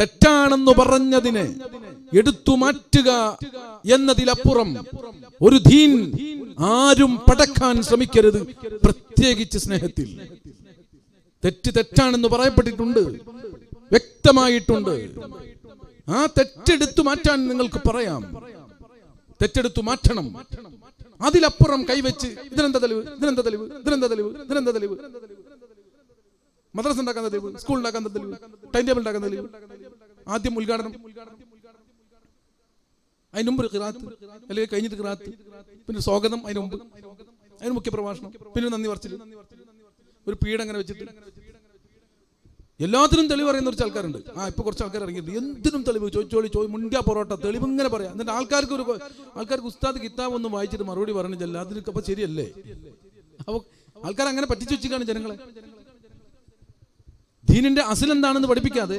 തെറ്റാണെന്ന് പറഞ്ഞതിനെ എടുത്തു മാറ്റുക എന്നതിലപ്പുറം ഒരു ധീൻ ആരും പടക്കാൻ ശ്രമിക്കരുത് പ്രത്യേകിച്ച് സ്നേഹത്തിൽ. തെറ്റ് തെറ്റാണെന്ന് പറയപ്പെട്ടിട്ടുണ്ട്. വ്യക്തമായിട്ടുണ്ട്. ആ തെറ്റെടുത്തു മാറ്റാൻ നിങ്ങൾക്ക് പറയാം. തെറ്റെടുത്തു മാറ്റണം. അതിലപ്പുറം കൈവച്ച് ഇതിനെന്താ തെളിവ്? ഇതിനെന്താ തെളിവ്? ഇതിനെന്താ തെളിവ്? ഇതിനെന്താ തെളിവ്? മദ്രസ ഉണ്ടാക്കാൻ തെളിവ്? സ്കൂൾ ഉണ്ടാക്കാൻ തെളിവ്? ടൈം ടേബിൾ ഉണ്ടാക്കാൻ തെളിവ്? ആദ്യം ഉദ്ഘാടനം. അതിന് മുമ്പ് അല്ലെങ്കിൽ കഴിഞ്ഞിട്ട് ഖിറാത്ത് പിന്നെ സ്വാഗതം അതിന് മുമ്പ്. അതിന് മുഖ്യ പ്രഭാഷണം പിന്നെ നന്ദി പറച്ചിൽ ഒരു പീഡ് അങ്ങനെ വെച്ചിട്ട്. എല്ലാത്തിനും തെളിവ് പറയുന്ന കുറച്ച് ആൾക്കാരുണ്ട്. ആ ഇപ്പൊ കുറച്ച് ആൾക്കാർ ഇറങ്ങിയിട്ടുണ്ട്. എന്തിനും തെളിവ്? ചോദിച്ചോളി ചോദി മുണ്ടിയ പൊറോട്ട തെളിവ് ഇങ്ങനെ പറയാം. എന്നിട്ട് ആൾക്കാർക്ക് ഒരു ആൾക്കാർക്ക് ഉസ്താദ് കിതാബ് ഒന്നും വായിച്ചിട്ട് മറുപടി പറഞ്ഞില്ല അതിനൊക്കെ അപ്പൊ ശരിയല്ലേ? അപ്പൊ ആൾക്കാർ അങ്ങനെ പറ്റിച്ചു വെച്ചിട്ടാണ് ജനങ്ങളെ. ദീനിന്റെ അസിൽ എന്താണെന്ന് പഠിപ്പിക്കാതെ